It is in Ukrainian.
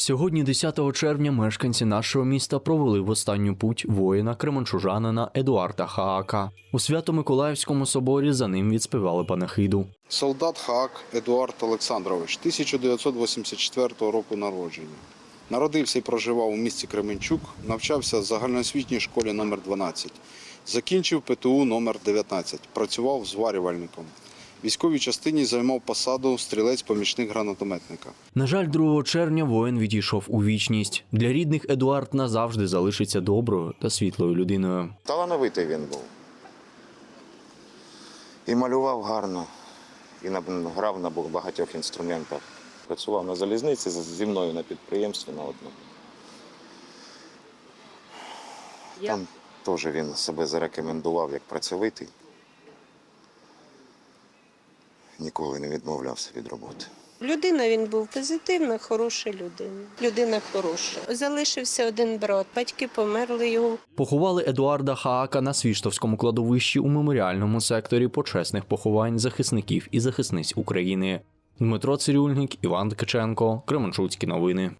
Сьогодні, 10 червня, мешканці нашого міста провели в останню путь воїна кременчужанина Едуарда Хаака. У Свято-Миколаївському соборі за ним відспівали панахиду. Солдат Хаак Едуард Олександрович, 1984 року народження. Народився і проживав у місті Кременчук, навчався в загальноосвітній школі номер 12 Закінчив ПТУ номер 19 працював зварювальником. Військовій частині займав посаду стрілець-помічник гранатометника. На жаль, 2 червня воїн відійшов у вічність. Для рідних Едуард назавжди залишиться доброю та світлою людиною. Талановитий він був. І малював гарно, і грав на багатьох інструментах. Працював на залізниці зі мною на підприємстві на одному. Там теж він себе зарекомендував як працьовитий. Ніколи не відмовлявся від роботи. Людина він був позитивна, хороша людина. Людина хороша. Залишився один брат. Батьки померли його. Поховали Едуарда Хаака на Свіштовському кладовищі у меморіальному секторі почесних поховань захисників і захисниць України. Дмитро Цирюльник, Іван Ткаченко, Кременчуцькі новини.